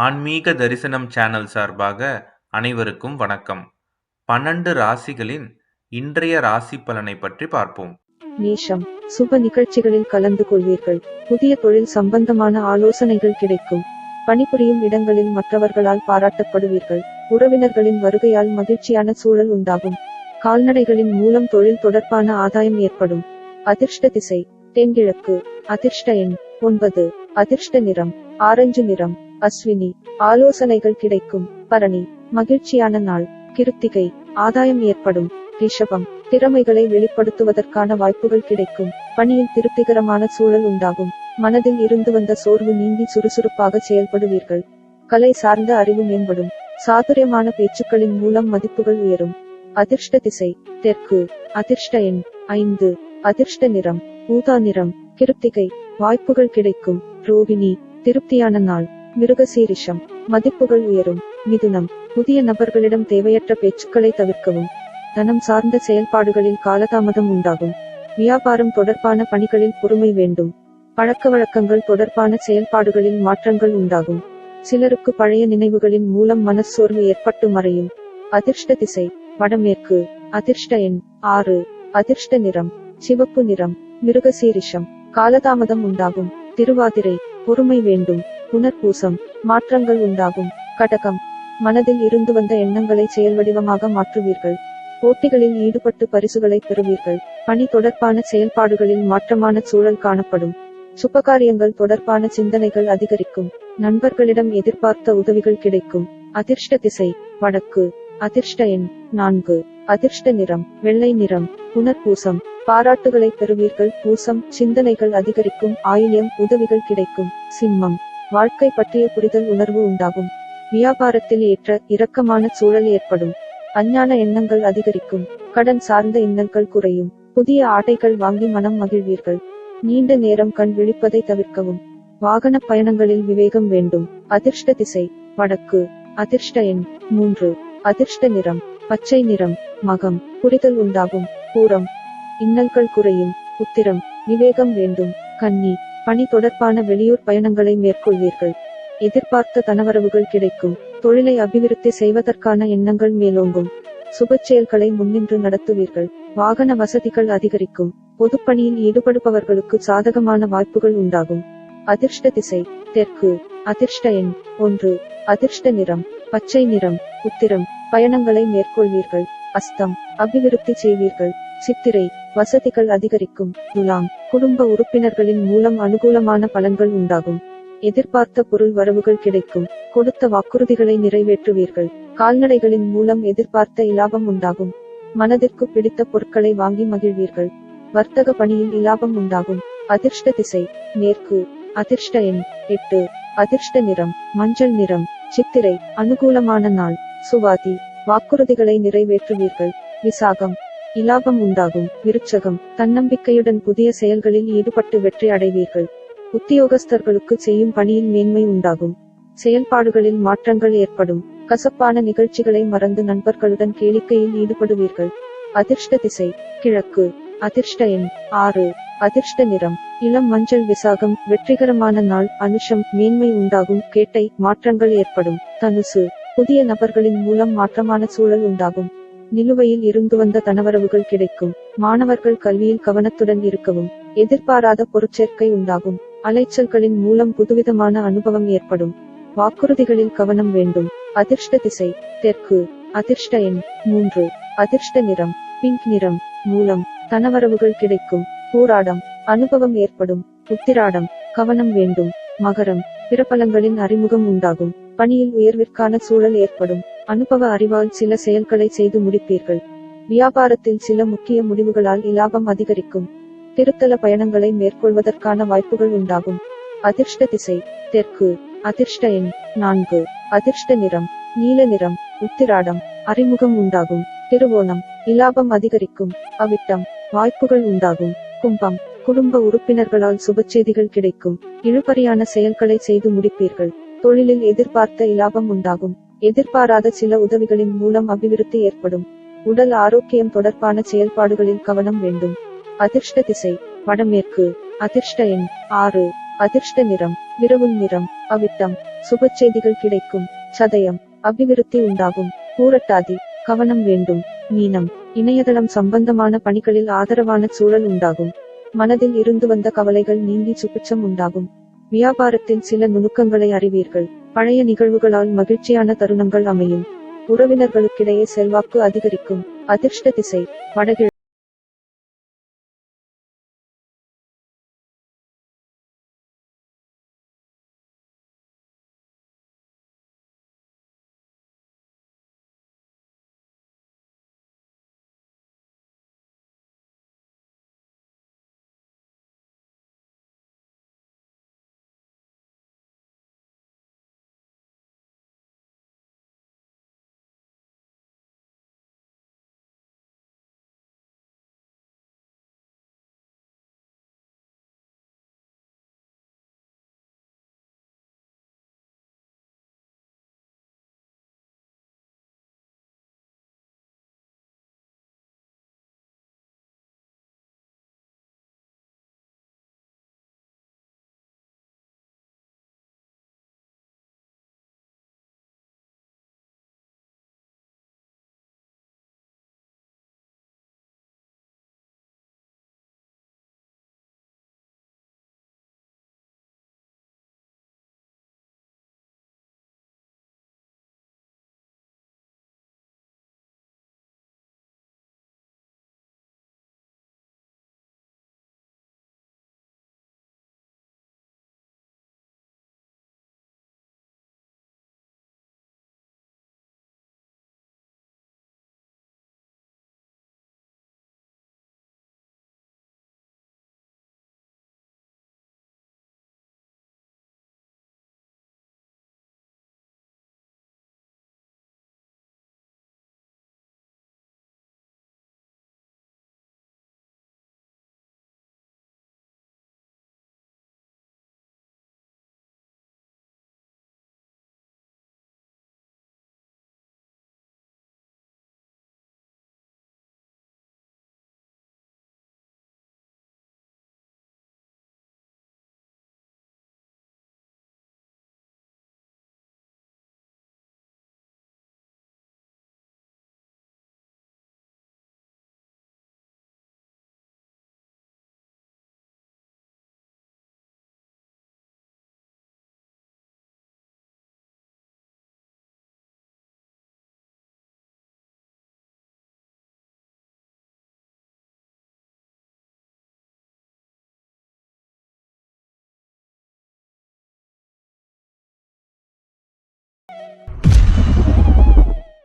ஆன்மீக தரிசனம் சேனல் சார்பாக அனைவருக்கும் வணக்கம். பன்னெண்டு ராசிகளின் இன்றைய ராசி பலனை பற்றி பார்ப்போம். மேஷம் சுப நிகழ்ச்சிகளில் கலந்து கொள்வீர்கள். புதிய தொழில் சம்பந்தமான ஆலோசனைகள் கிடைக்கும். பணிபுரியும் இடங்களில் மற்றவர்களால் பாராட்டப்படுவீர்கள். உறவினர்களின் வருகையால் மகிழ்ச்சியான சூழல் உண்டாகும். கால்நடைகளின் மூலம் தொழில் தொடர்பான ஆதாயம் ஏற்படும். அதிர்ஷ்ட திசை தென்கிழக்கு. அதிர்ஷ்ட எண் ஒன்பது. அதிர்ஷ்ட நிறம் ஆரஞ்சு நிறம். அஸ்வினி ஆலோசனைகள் கிடைக்கும். பரணி மகிழ்ச்சியான நாள். கிருத்திகை ஆதாயம் ஏற்படும். ரிஷபம் திறமைகளை வெளிப்படுத்துவதற்கான வாய்ப்புகள் கிடைக்கும். பணியில் திருப்திகரமான சூழல் உண்டாகும். மனதில் இருந்து வந்த சோர்வு நீங்கி சுறுசுறுப்பாக செயல்படுவீர்கள். கலை சார்ந்த அறிவு மேம்படும். சாதுரியமான பேச்சுக்களின் மூலம் மதிப்புகள் உயரும். அதிர்ஷ்ட திசை தெற்கு. அதிர்ஷ்ட எண் ஐந்து. அதிர்ஷ்ட நிறம் ஊதா நிறம். கிருத்திகை வாய்ப்புகள் கிடைக்கும். ரோகிணி திருப்தியான நாள். மிருகசீரிஷம் மதிப்புகள் உயரும் மிதுனம் புதிய நபர்களிடம் தேவையற்ற பேச்சுக்களை தவிர்க்கவும் தனம் சார்ந்த செயல்பாடுகளில் காலதாமதம் உண்டாகும். வியாபாரம் தொடர்பான பணிகளில் பொறுமை வேண்டும். பழக்கவழக்கங்கள் தொடர்பான செயல்பாடுகளில் மாற்றங்கள் உண்டாகும். சிலருக்கு பழைய நினைவுகளின் மூலம் மனச்சோர்வு ஏற்பட்டு மறையும். அதிர்ஷ்ட திசை வடமேற்கு அதிர்ஷ்ட எண் ஆறு அதிர்ஷ்ட நிறம் சிவப்பு நிறம் மிருகசீரிஷம் காலதாமதம் உண்டாகும். திருவாதிரை பொறுமை வேண்டும். புனர்பூசம் மாற்றங்கள் உண்டாகும். கடகம். மனதில் இருந்து வந்த எண்ணங்களை செயல்வடிவமாக மாற்றுவீர்கள். போட்டிகளில் ஈடுபட்டு பரிசுகளை பெறுவீர்கள். பணி தொடர்பான செயல்பாடுகளில் மாற்றமான சூழல் காணப்படும். சுபகாரியங்கள் தொடர்பான சிந்தனைகள் அதிகரிக்கும். நண்பர்களிடம் எதிர்பார்த்த உதவிகள் கிடைக்கும். அதிர்ஷ்ட திசை வடக்கு. அதிர்ஷ்ட எண் நான்கு. அதிர்ஷ்ட நிறம் வெள்ளை நிறம். புனர்பூசம். பாராட்டுகளை பெறுவீர்கள். பூசம் சிந்தனைகள் அதிகரிக்கும். ஆயில்யம் உதவிகள் கிடைக்கும். சிம்மம். வாழ்க்கை பற்றிய புரிதல் உணர்வு உண்டாகும். வியாபாரத்தில் ஏற்ற இரக்கமான சூழல் ஏற்படும். அஞ்ஞான எண்ணங்கள் அதிகரிக்கும். கடன் சார்ந்த இன்னல்கள் குறையும். புதிய ஆடைகள் வாங்கி மனம் மகிழ்வீர்கள். நீண்ட நேரம் கண் விழிப்பதை தவிர்க்கவும். வாகன பயணங்களில் விவேகம் வேண்டும். அதிர்ஷ்ட திசை வடக்கு. அதிர்ஷ்ட எண் மூன்று. அதிர்ஷ்ட நிறம் பச்சை நிறம் மகம். புரிதல் உண்டாகும். பூரம் இன்னல்கள் குறையும். உத்திரம் விவேகம் வேண்டும். கன்னி. பணி தொடர்பான வெளியூர் பயணங்களை மேற்கொள்வீர்கள். எதிர்பார்த்த தனவரவுகள் கிடைக்கும். தொழிலை அபிவிருத்தி செய்வதற்கான எண்ணங்கள் மேலோங்கும். சுப செயல்களை முன்னின்று நடத்துவீர்கள். வாகன வசதிகள் அதிகரிக்கும். பொதுப்பணியில் ஈடுபடுபவர்களுக்கு சாதகமான வாய்ப்புகள் உண்டாகும். அதிர்ஷ்ட திசை தெற்கு. அதிர்ஷ்ட எண் ஒன்று. அதிர்ஷ்ட நிறம் பச்சை நிறம் உத்திரம். பயணங்களை மேற்கொள்வீர்கள். அஸ்தம் அபிவிருத்தி செய்வீர்கள். சித்திரை வசதிகள் அதிகரிக்கும் துலாம் குடும்ப உறுப்பினர்களின் மூலம் அனுகூலமான பலன்கள் உண்டாகும். எதிர்பார்த்த பொருள் வரவுகள் கிடைக்கும். கொடுத்த வாக்குறுதிகளை நிறைவேற்றுவீர்கள். கால்நடைகளின் மூலம் எதிர்பார்த்த இலாபம் உண்டாகும். மனதிற்கு பிடித்த பொருட்களை வாங்கி மகிழ்வீர்கள். வர்த்தக பணியில் இலாபம் உண்டாகும். அதிர்ஷ்ட திசை மேற்கு அதிர்ஷ்ட எண் எட்டு அதிர்ஷ்ட நிறம் மஞ்சள் நிறம் சித்திரை அனுகூலமான நாள் சுவாதி வாக்குறுதிகளை நிறைவேற்றுவீர்கள். விசாகம் இலாபம் உண்டாகும். விருட்சகம் தன்னம்பிக்கையுடன் புதிய செயல்களில் ஈடுபட்டு வெற்றி அடைவீர்கள். உத்தியோகஸ்தர்களுக்கு செய்யும் பணியில் மேன்மை உண்டாகும். செயல்பாடுகளில் மாற்றங்கள் ஏற்படும். கசப்பான நிகழ்ச்சிகளை மறந்து நண்பர்களுடன் கேளிக்கையில் ஈடுபடுவீர்கள். அதிர்ஷ்ட திசை கிழக்கு. அதிர்ஷ்ட எண் ஆறு. அதிர்ஷ்ட நிறம் இளம் மஞ்சள் விசாகம் வெற்றிகரமான நாள் அனுஷம் மேன்மை உண்டாகும் கேட்டை மாற்றங்கள் ஏற்படும். தனுசு புதிய நபர்களின் மூலம் மாற்றமான சூழல் உண்டாகும். நிலுவையில் இருந்து வந்த தனவரவுகள் கிடைக்கும். மாணவர்கள் கல்வியில் கவனத்துடன் இருக்கவும் எதிர்பாராத பொருட்சேர்க்கை உண்டாகும். அலைச்சல்களின் மூலம் புதுவிதமான அனுபவம் ஏற்படும். வாக்குறுதிகளில் கவனம் வேண்டும். அதிர்ஷ்ட திசை தெற்கு. அதிர்ஷ்ட எண் மூன்று. அதிர்ஷ்ட நிறம் பிங்க் நிறம் மூலம். தனவரவுகள் கிடைக்கும். போராடம் அனுபவம் ஏற்படும். உத்திராடம் கவனம் வேண்டும். மகரம் பிறப்பலங்களின் அறிமுகம் உண்டாகும். பணியில் உயர்விற்கான சூழல் ஏற்படும். அனுபவ அறிவால் சில செயல்களை செய்து முடிப்பீர்கள். வியாபாரத்தில் சில முக்கிய முடிவுகளால் இலாபம் அதிகரிக்கும். திருத்தல பயணங்களை மேற்கொள்வதற்கான வாய்ப்புகள் உண்டாகும். அதிர்ஷ்ட திசை தெற்கு. அதிர்ஷ்ட எண் நான்கு. அதிர்ஷ்ட நிறம் நீல நிறம் உத்திராடம். அறிமுகம் உண்டாகும். திருவோணம் இலாபம் அதிகரிக்கும். அவிட்டம் வாய்ப்புகள் உண்டாகும். கும்பம் குடும்ப உறுப்பினர்களால் சுபச்செய்திகள் கிடைக்கும். இழுபறியான செயல்களை செய்து முடிப்பீர்கள். தொழிலில் எதிர்பார்த்த இலாபம் உண்டாகும். எதிர்பாராத சில உதவிகளின் மூலம் அபிவிருத்தி ஏற்படும். உடல் ஆரோக்கியம் தொடர்பான செயல்பாடுகளில் கவனம் வேண்டும். அதிர்ஷ்ட திசை வடமேற்கு. அதிர்ஷ்ட எண் ஆறு. அதிர்ஷ்ட நிறம் விரவுன் நிறம் அவிட்டம். சுபச்செய்திகள் கிடைக்கும். சதயம் அபிவிருத்தி உண்டாகும். பூரட்டாதி கவனம் வேண்டும். மீனம் இணையதளம் சம்பந்தமான பணிகளில் ஆதரவான சூழல் உண்டாகும். மனதில் இருந்து வந்த கவலைகள் நீங்கி சுபிச்சம் உண்டாகும். வியாபாரத்தில் சில நுணுக்கங்களை அறிவீர்கள். பழைய நிகழ்வுகளால் மகிழ்ச்சியான தருணங்கள் அமையும். உறவினர்களுக்கிடையே செல்வாக்கு அதிகரிக்கும். அதிர்ஷ்ட திசை வடகிழக்கு